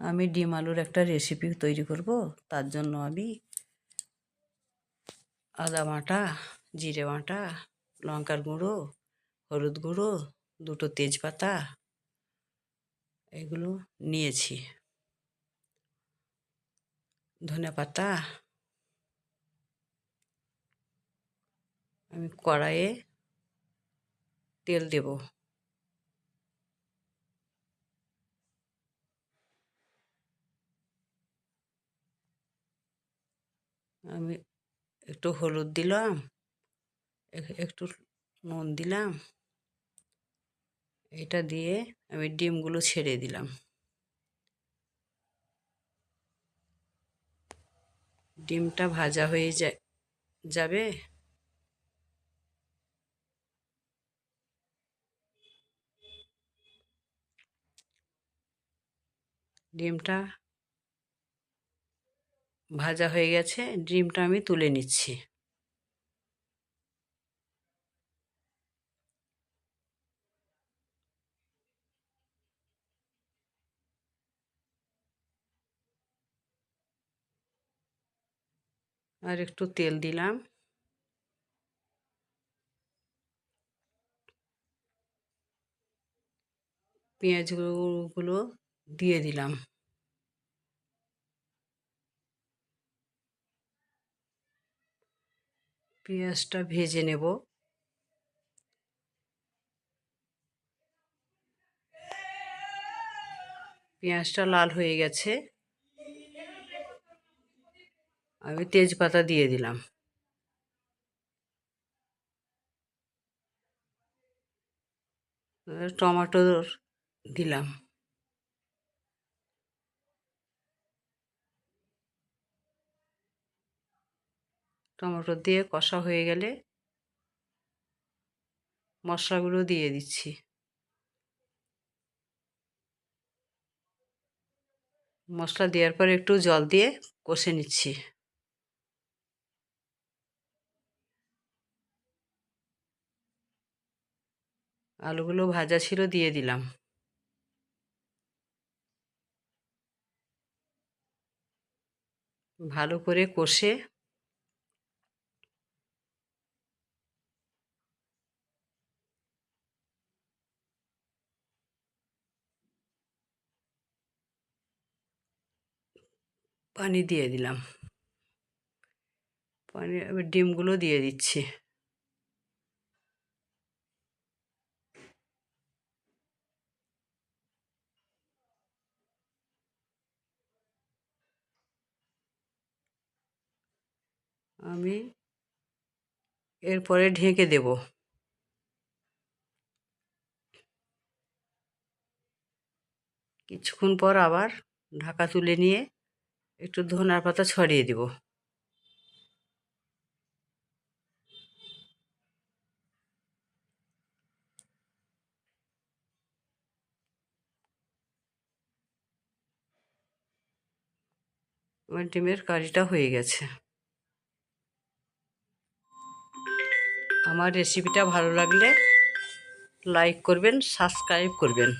আমি ডিম আলুর একটা রেসিপি তৈরি করব। তার জন্য আমি আদা বাটা, জিরে বাটা, লঙ্কার গুঁড়ো, হলুদ গুঁড়ো, দুটো তেজপাতা, এগুলো নিয়েছি। ধনে পাতা, আমি কড়াইয়ে তেল দেব। আমি একটু হলুদ দিলাম একটু নুন দিলাম। এটা দিয়ে আমি ডিমগুলো ছেড়ে দিলাম। ডিমটা ভাজা হয়ে যায় যাবে। ডিমটা ভাজা হয়ে গেছে ডিমটা আমি তুলে নিচ্ছি। আর একটু তেল দিলাম। পেঁয়াজগুলো দিয়ে দিলাম। পেঁয়াজটা ভেজে নেব। পেঁয়াজটা লাল হয়ে গেছে। আমি তেজপাতা দিয়ে দিলাম। টমাটো দিলাম। টমেটো দিয়ে কষা হয়ে গেলে মশলাগুলো দিয়ে দিচ্ছি। মশলা দেওয়ার পর একটু জল দিয়ে কষে নিচ্ছি। আলুগুলো ভাজা ছিল দিয়ে দিলাম। ভালো করে কষে পানি দিয়ে দিলাম। পানি এবার ডিমগুলো দিয়ে দিচ্ছি। আমি এরপরে ঢেকে দেব। কিছুক্ষণ পর আবার ঢাকা তুলে নিয়ে একটু ধনার পাতা ছড়িয়ে দেব। আমার ডিমের কারিটা হয়ে গেছে। আমার রেসিপিটা ভালো লাগলে লাইক করবেন সাবস্ক্রাইব করবেন।